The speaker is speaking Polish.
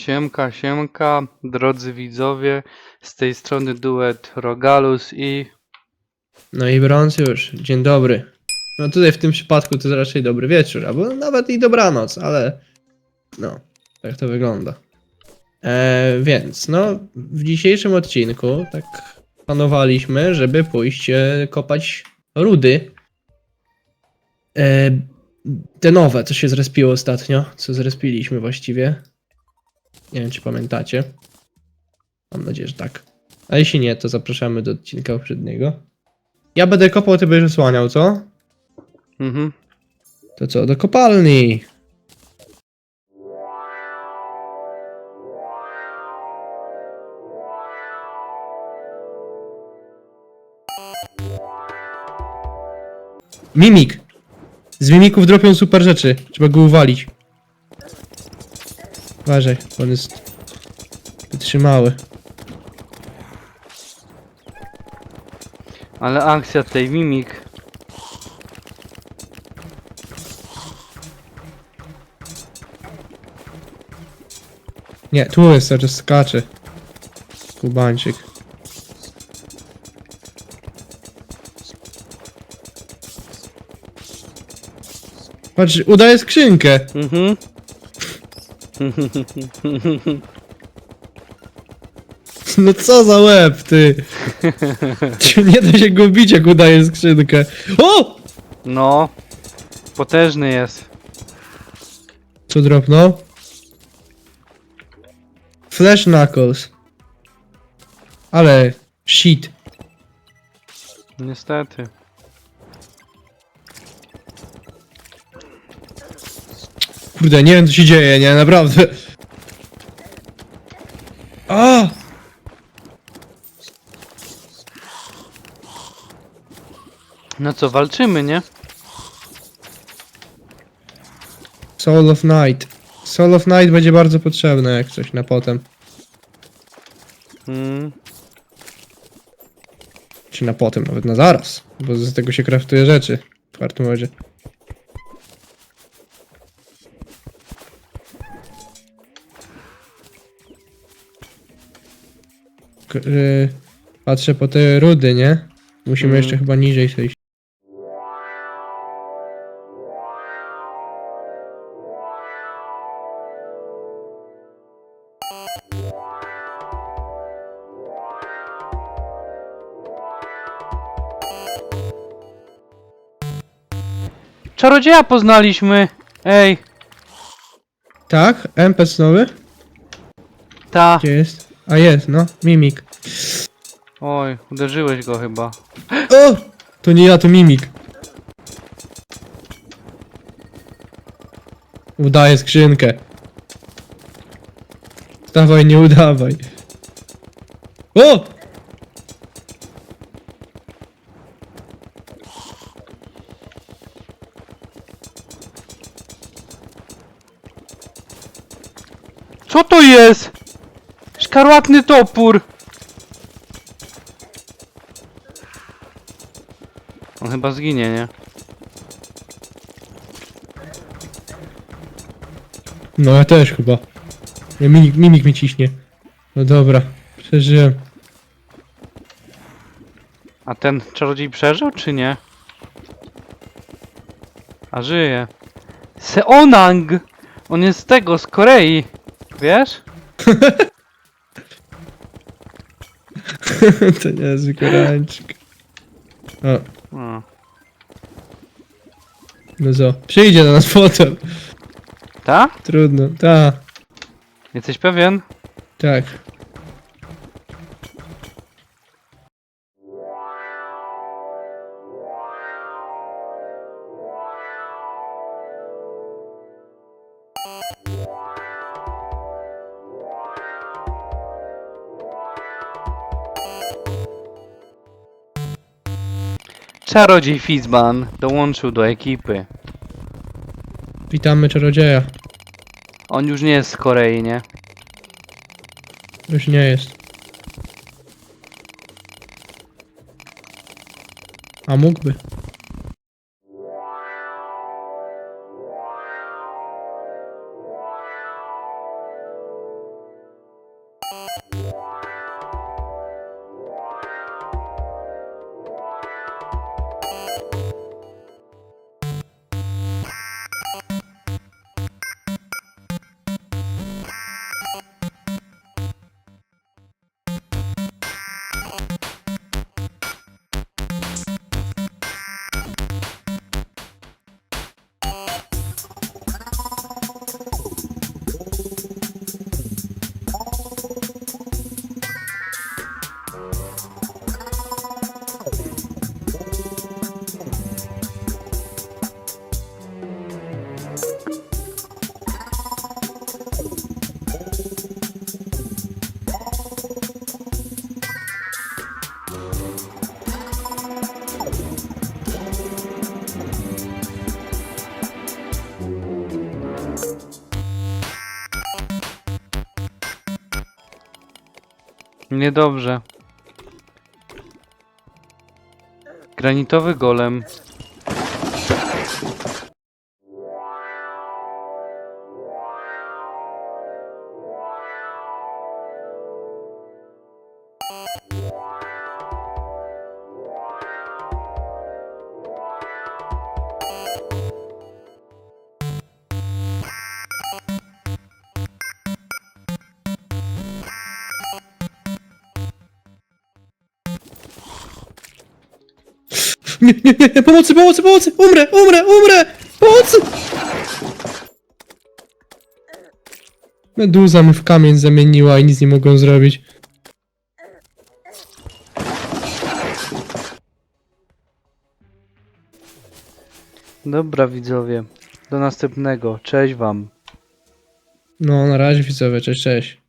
Siemka, siemka, drodzy widzowie, z tej strony duet Rogalus i No i Brącjusz, dzień dobry. No tutaj w tym przypadku to raczej dobry wieczór, albo nawet i dobranoc, ale no, tak to wygląda. E, więc, no, w dzisiejszym odcinku tak planowaliśmy, żeby pójść e, kopać rudy. E, te nowe, co się zrespiło ostatnio, co zrespiliśmy właściwie. Nie wiem, czy pamiętacie. Mam nadzieję, że tak. A jeśli nie, to zapraszamy do odcinka poprzedniego. Ja będę kopał, ty będziesz osłaniał, co? mhm. To co, do kopalni. Mimik! Z mimików dropią super rzeczy. Trzeba go uwalić. Uważaj, on jest wytrzymały. Ale akcja tej mimik. Nie, tu jest, czas skacze. Kubańczyk. Patrz, udaje skrzynkę. Mhm. No co za łeb, ty. Nie da się go bić, jak udaje skrzynkę. O! No, potężny jest. Co dropnął? Flash Knuckles. Ale shit. Niestety. Kurde, nie wiem co się dzieje, nie? Naprawdę. A! No co, walczymy, nie? Soul of Night. Soul of Night będzie bardzo potrzebne jak coś na potem. Mm. Czy na potem, nawet na zaraz. Bo z tego się kraftuje rzeczy. W czwartym razie. K- y, patrzę po te rudy, nie? Musimy Mm. jeszcze chyba niżej zejść. Czarodzieja poznaliśmy! Ej, Tak? MPS nowy? ta. Gdzie jest? A jest, no. Mimik. Oj, uderzyłeś go chyba. O! To nie ja, to mimik. Udaję skrzynkę. Dawaj, nie udawaj. O! Co to jest? Szkarłatny topór! On chyba zginie, nie? No ja też chyba. Nie, mimik, mimik mi ciśnie. No dobra, przeżyłem. A ten czarodziej przeżył, czy nie? A żyje. Seonang! On jest z tego, z Korei. Wiesz? to niezły korańczyk. O, O. no co? Przyjdzie do nas potem. Ta? Trudno. Ta, Jesteś pewien? tak. Czarodziej Fizban dołączył do ekipy. Witamy czarodzieja. On już nie jest z Korei, nie? Już nie jest. A mógłby. Niedobrze. Granitowy golem. Nie, nie, nie, nie, pomocy, pomocy, pomocy! Umrę, umrę, umrę! Pomocy! Meduza mi w kamień zamieniła i nic nie mogłem zrobić. Dobra widzowie. Do następnego. Cześć wam. No, na razie widzowie, cześć, cześć.